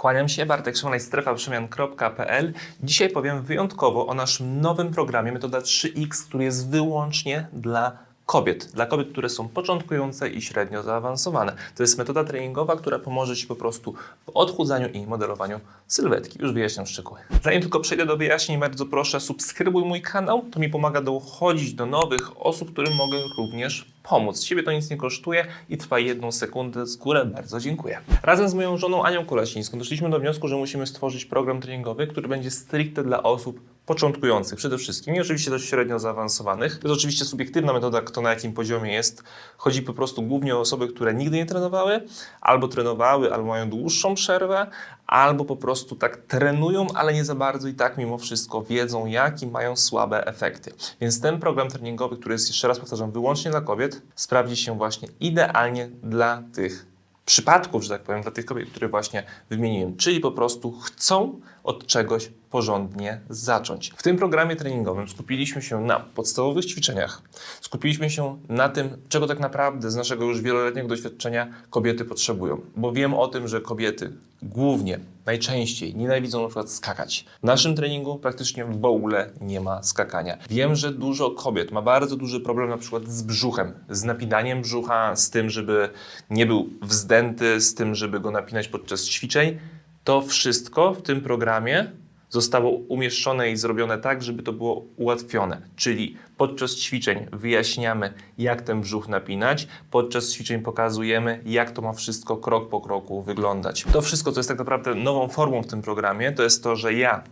Kłaniam się, Bartek Szymanek, strefaprzemian.pl. Dzisiaj powiem wyjątkowo o naszym nowym programie Metoda 3X, który jest wyłącznie dla kobiet. Dla kobiet, które są początkujące i średnio zaawansowane. To jest metoda treningowa, która pomoże Ci po prostu w odchudzaniu i modelowaniu sylwetki. Już wyjaśniam szczegóły. Zanim tylko przejdę do wyjaśnień, bardzo proszę subskrybuj mój kanał. To mi pomaga dochodzić do nowych osób, którym mogę również pomóc. Ciebie to nic nie kosztuje i trwa jedną sekundę. Z góry bardzo dziękuję. Razem z moją żoną Anią Kolasińską doszliśmy do wniosku, że musimy stworzyć program treningowy, który będzie stricte dla osób początkujących przede wszystkim i oczywiście dość średnio zaawansowanych. To jest oczywiście subiektywna metoda, kto na jakim poziomie jest. Chodzi po prostu głównie o osoby, które nigdy nie trenowały, albo trenowały, albo mają dłuższą przerwę, albo po prostu tak trenują, ale nie za bardzo i tak mimo wszystko wiedzą, jak i mają słabe efekty. Więc ten program treningowy, który jest jeszcze raz powtarzam, wyłącznie dla kobiet, sprawdzi się właśnie idealnie dla tych przypadków, że tak powiem, dla tych kobiet, które właśnie wymieniłem, czyli po prostu chcą od czegoś porządnie zacząć. W tym programie treningowym skupiliśmy się na podstawowych ćwiczeniach, skupiliśmy się na tym, czego tak naprawdę z naszego już wieloletniego doświadczenia kobiety potrzebują, bo wiem o tym, że kobiety głównie, najczęściej nienawidzą na przykład skakać. W naszym treningu praktycznie w ogóle nie ma skakania. Wiem, że dużo kobiet ma bardzo duży problem na przykład z brzuchem, z napinaniem brzucha, z tym, żeby nie był wzdęty, z tym, żeby go napinać podczas ćwiczeń. To wszystko w tym programie zostało umieszczone i zrobione tak, żeby to było ułatwione. Czyli podczas ćwiczeń wyjaśniamy, jak ten brzuch napinać, podczas ćwiczeń pokazujemy, jak to ma wszystko krok po kroku wyglądać. To wszystko, co jest tak naprawdę nową formą w tym programie, to jest to, że ja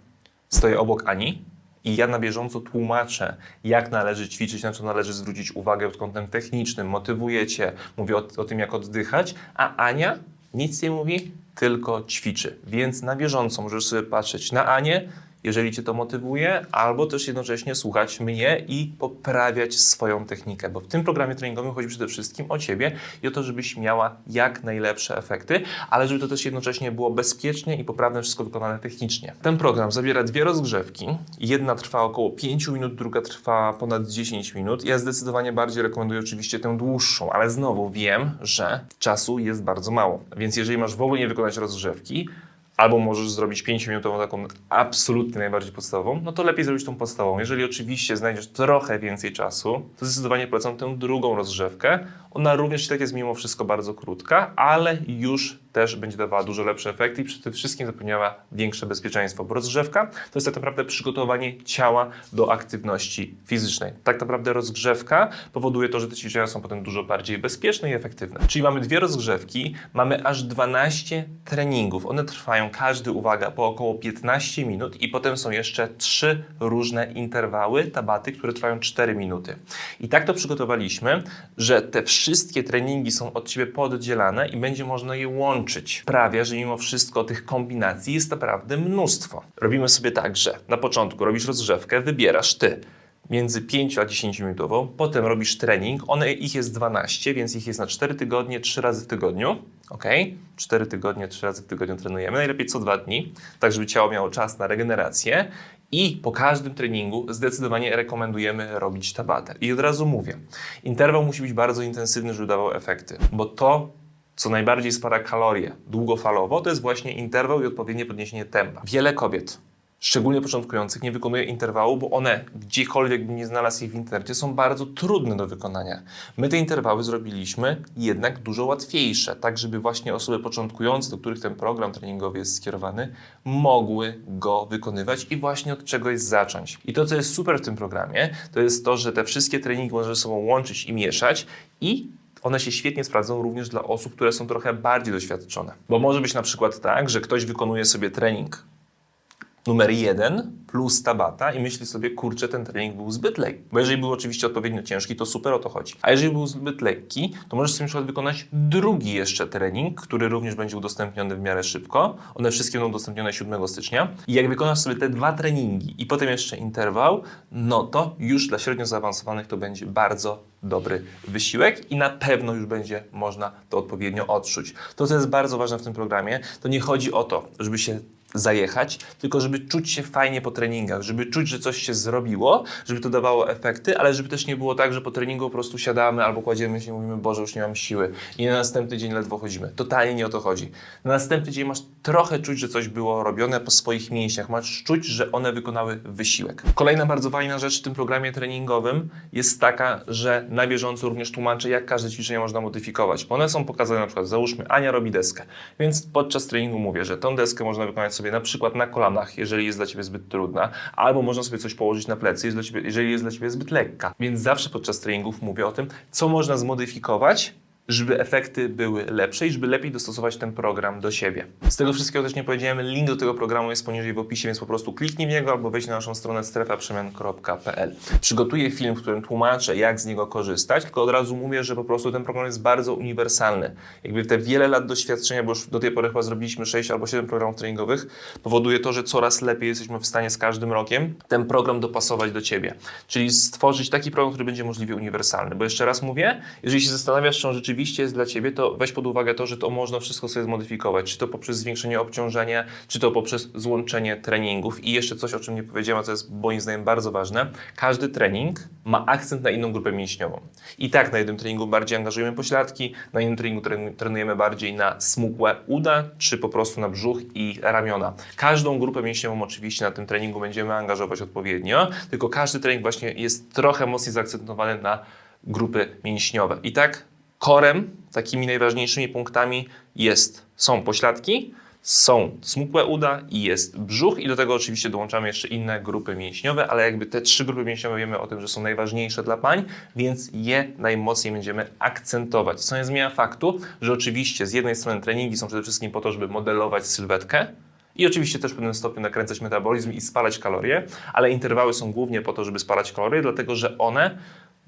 stoję obok Ani, i ja na bieżąco tłumaczę, jak należy ćwiczyć, na co należy zwrócić uwagę pod kątem technicznym, motywuję cię, mówię o, o tym, jak oddychać, a Ania nic nie mówi, tylko ćwiczy. Więc na bieżąco możesz sobie patrzeć na Anię, jeżeli cię to motywuje, albo też jednocześnie słuchać mnie i poprawiać swoją technikę, bo w tym programie treningowym chodzi przede wszystkim o ciebie i o to, żebyś miała jak najlepsze efekty, ale żeby to też jednocześnie było bezpiecznie i poprawne wszystko wykonane technicznie. Ten program zawiera dwie rozgrzewki. Jedna trwa około 5 minut, druga trwa ponad 10 minut. Ja zdecydowanie bardziej rekomenduję oczywiście tę dłuższą, ale znowu wiem, że czasu jest bardzo mało. Więc jeżeli masz w ogóle nie wykonać rozgrzewki, albo możesz zrobić 5-minutową taką absolutnie najbardziej podstawową, no to lepiej zrobić tą podstawową. Jeżeli oczywiście znajdziesz trochę więcej czasu, to zdecydowanie polecam tę drugą rozgrzewkę. Ona również i tak jest mimo wszystko bardzo krótka, ale już też będzie dawała dużo lepsze efekty i przede wszystkim zapewniała większe bezpieczeństwo, bo rozgrzewka to jest tak naprawdę przygotowanie ciała do aktywności fizycznej. Tak naprawdę rozgrzewka powoduje to, że te ćwiczenia są potem dużo bardziej bezpieczne i efektywne. Czyli mamy dwie rozgrzewki, mamy aż 12 treningów. One trwają każdy, uwaga, po około 15 minut i potem są jeszcze trzy różne interwały, tabaty, które trwają 4 minuty. I tak to przygotowaliśmy, że te wszystkie treningi są od Ciebie poddzielane i będzie można je łączyć. Sprawia, że mimo wszystko tych kombinacji jest naprawdę mnóstwo. Robimy sobie tak, że na początku robisz rozgrzewkę, wybierasz Ty między 5 a 10 minutową, potem robisz trening, one, ich jest 12, więc ich jest na 4 tygodnie, 3 razy w tygodniu, ok? 4 tygodnie, 3 razy w tygodniu trenujemy, najlepiej co 2 dni, tak żeby ciało miało czas na regenerację i po każdym treningu zdecydowanie rekomendujemy robić tabatę. I od razu mówię, interwał musi być bardzo intensywny, żeby dawał efekty, bo to co najbardziej spala kalorie długofalowo, to jest właśnie interwał i odpowiednie podniesienie tempa. Wiele kobiet szczególnie początkujących, nie wykonuje interwału, bo one, gdziekolwiek bym nie znalazł ich w internecie, są bardzo trudne do wykonania. My te interwały zrobiliśmy jednak dużo łatwiejsze, tak żeby właśnie osoby początkujące, do których ten program treningowy jest skierowany, mogły go wykonywać i właśnie od czegoś zacząć. I to, co jest super w tym programie, to jest to, że te wszystkie treningi można ze sobą łączyć i mieszać i one się świetnie sprawdzą również dla osób, które są trochę bardziej doświadczone. Bo może być na przykład tak, że ktoś wykonuje sobie trening numer jeden plus tabata i myśli sobie, kurczę, ten trening był zbyt lekki. Bo jeżeli był oczywiście odpowiednio ciężki, to super o to chodzi. A jeżeli był zbyt lekki, to możesz sobie na przykład wykonać drugi jeszcze trening, który również będzie udostępniony w miarę szybko. One wszystkie będą udostępnione 7 stycznia. I jak wykonasz sobie te dwa treningi i potem jeszcze interwał, no to już dla średnio zaawansowanych to będzie bardzo dobry wysiłek i na pewno już będzie można to odpowiednio odczuć. To, co jest bardzo ważne w tym programie, to nie chodzi o to, żeby się zajechać, tylko żeby czuć się fajnie po treningach, żeby czuć, że coś się zrobiło, żeby to dawało efekty, ale żeby też nie było tak, że po treningu po prostu siadamy albo kładziemy się i mówimy, Boże, już nie mam siły i na następny dzień ledwo chodzimy. Totalnie nie o to chodzi. Na następny dzień masz trochę czuć, że coś było robione po swoich mięśniach, masz czuć, że one wykonały wysiłek. Kolejna bardzo fajna rzecz w tym programie treningowym jest taka, że na bieżąco również tłumaczę, jak każde ćwiczenie można modyfikować. One są pokazane na przykład, załóżmy, Ania robi deskę, więc podczas treningu mówię, że tą deskę można wykonać sobie na przykład na kolanach, jeżeli jest dla Ciebie zbyt trudna, albo można sobie coś położyć na plecy, jeżeli jest dla Ciebie zbyt lekka. Więc zawsze podczas treningów mówię o tym, co można zmodyfikować, żeby efekty były lepsze i żeby lepiej dostosować ten program do siebie. Z tego wszystkiego też nie powiedziałem, link do tego programu jest poniżej w opisie, więc po prostu kliknij w niego albo wejdź na naszą stronę strefaprzemian.pl. Przygotuję film, w którym tłumaczę, jak z niego korzystać, tylko od razu mówię, że po prostu ten program jest bardzo uniwersalny. Jakby te wiele lat doświadczenia, bo już do tej pory chyba zrobiliśmy 6 albo 7 programów treningowych, powoduje to, że coraz lepiej jesteśmy w stanie z każdym rokiem ten program dopasować do Ciebie. Czyli stworzyć taki program, który będzie możliwie uniwersalny. Bo jeszcze raz mówię, jeżeli się zastanawiasz, czy on rzeczywiście jest dla Ciebie, to weź pod uwagę to, że to można wszystko sobie zmodyfikować. Czy to poprzez zwiększenie obciążenia, czy to poprzez złączenie treningów. I jeszcze coś, o czym nie powiedziałem, a co jest moim zdaniem bardzo ważne. Każdy trening ma akcent na inną grupę mięśniową. I tak na jednym treningu bardziej angażujemy pośladki, na innym treningu tren- trenujemy bardziej na smukłe uda, czy po prostu na brzuch i ramiona. Każdą grupę mięśniową oczywiście na tym treningu będziemy angażować odpowiednio, tylko każdy trening właśnie jest trochę mocniej zaakcentowany na grupy mięśniowe. I tak korem, takimi najważniejszymi punktami jest, są pośladki, są smukłe uda i jest brzuch i do tego oczywiście dołączamy jeszcze inne grupy mięśniowe, ale jakby te trzy grupy mięśniowe wiemy o tym, że są najważniejsze dla pań, więc je najmocniej będziemy akcentować. Co nie zmienia faktu, że oczywiście z jednej strony treningi są przede wszystkim po to, żeby modelować sylwetkę, i oczywiście też w pewnym stopniu nakręcać metabolizm i spalać kalorie, ale interwały są głównie po to, żeby spalać kalorie, dlatego że one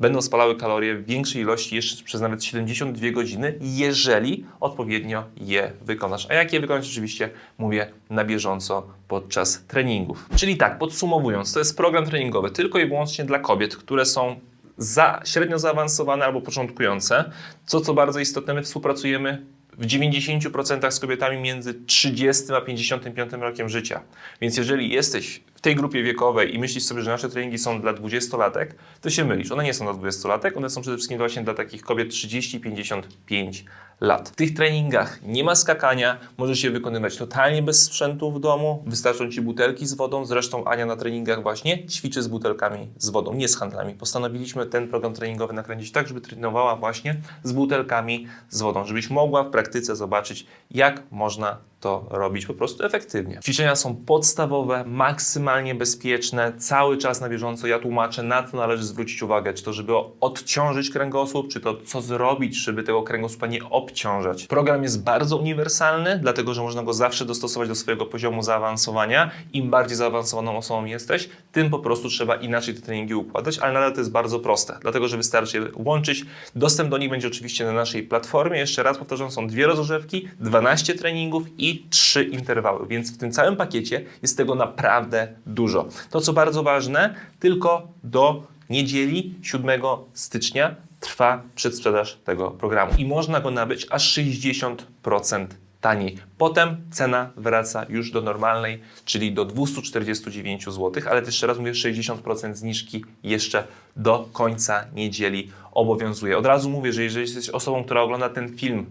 będą spalały kalorie w większej ilości jeszcze przez nawet 72 godziny, jeżeli odpowiednio je wykonasz. A jak je wykonać, oczywiście mówię na bieżąco podczas treningów. Czyli tak, podsumowując, to jest program treningowy tylko i wyłącznie dla kobiet, które są za, średnio zaawansowane albo początkujące. Co co bardzo istotne, my współpracujemy w 90% z kobietami między 30 a 55 rokiem życia. Więc jeżeli jesteś w tej grupie wiekowej i myślisz sobie, że nasze treningi są dla 20-latek, to się mylisz. One nie są dla 20-latek, one są przede wszystkim właśnie dla takich kobiet 30-55 lat. W tych treningach nie ma skakania, możesz je wykonywać totalnie bez sprzętu w domu, wystarczą Ci butelki z wodą, zresztą Ania na treningach właśnie ćwiczy z butelkami z wodą, nie z handlami. Postanowiliśmy ten program treningowy nakręcić tak, żeby trenowała właśnie z butelkami z wodą, żebyś mogła w praktyce zobaczyć, jak można to robić po prostu efektywnie. Ćwiczenia są podstawowe, maksymalnie bezpieczne, cały czas na bieżąco ja tłumaczę, na co należy zwrócić uwagę, czy to żeby odciążyć kręgosłup, czy to co zrobić, żeby tego kręgosłupa nie obciążać. Program jest bardzo uniwersalny, dlatego że można go zawsze dostosować do swojego poziomu zaawansowania. Im bardziej zaawansowaną osobą jesteś, tym po prostu trzeba inaczej te treningi układać, ale nadal to jest bardzo proste, dlatego że wystarczy je łączyć. Dostęp do nich będzie oczywiście na naszej platformie. Jeszcze raz powtarzam, są dwie rozgrzewki, 12 treningów i 3 interwały, więc w tym całym pakiecie jest tego naprawdę dużo. To co bardzo ważne, tylko do niedzieli 7 stycznia trwa przedsprzedaż tego programu i można go nabyć aż 60% taniej. Potem cena wraca już do normalnej, czyli do 249 zł, ale jeszcze raz mówię, 60% zniżki jeszcze do końca niedzieli obowiązuje. Od razu mówię, że jeżeli jesteś osobą, która ogląda ten film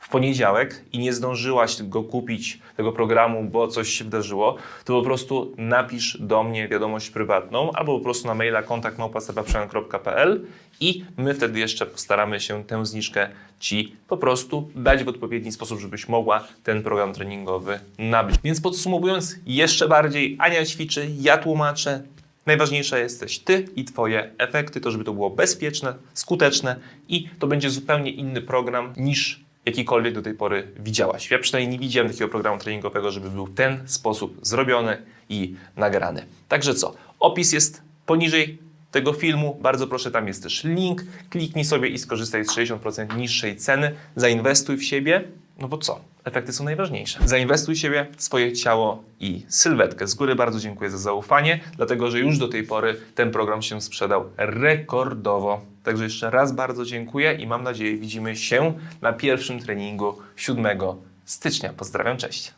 w poniedziałek i nie zdążyłaś go kupić, tego programu, bo coś się wydarzyło, to po prostu napisz do mnie wiadomość prywatną albo po prostu na maila kontakt.małpa.pl i my wtedy jeszcze postaramy się tę zniżkę Ci po prostu dać w odpowiedni sposób, żebyś mogła ten program treningowy nabyć. Więc podsumowując jeszcze bardziej, Ania ćwiczy, ja tłumaczę, Najważniejsza jesteś Ty i Twoje efekty, to żeby to było bezpieczne, skuteczne i to będzie zupełnie inny program niż jakikolwiek do tej pory widziałaś. Ja przynajmniej nie widziałem takiego programu treningowego, żeby był w ten sposób zrobiony i nagrany. Także co? Opis jest poniżej tego filmu. Bardzo proszę, tam jest też link. Kliknij sobie i skorzystaj z 60% niższej ceny. Zainwestuj w siebie, no bo co? Efekty są najważniejsze. Zainwestuj w siebie, swoje ciało i sylwetkę. Z góry bardzo dziękuję za zaufanie, dlatego że już do tej pory ten program się sprzedał rekordowo. Także jeszcze raz bardzo dziękuję i mam nadzieję widzimy się na pierwszym treningu 7 stycznia. Pozdrawiam, cześć.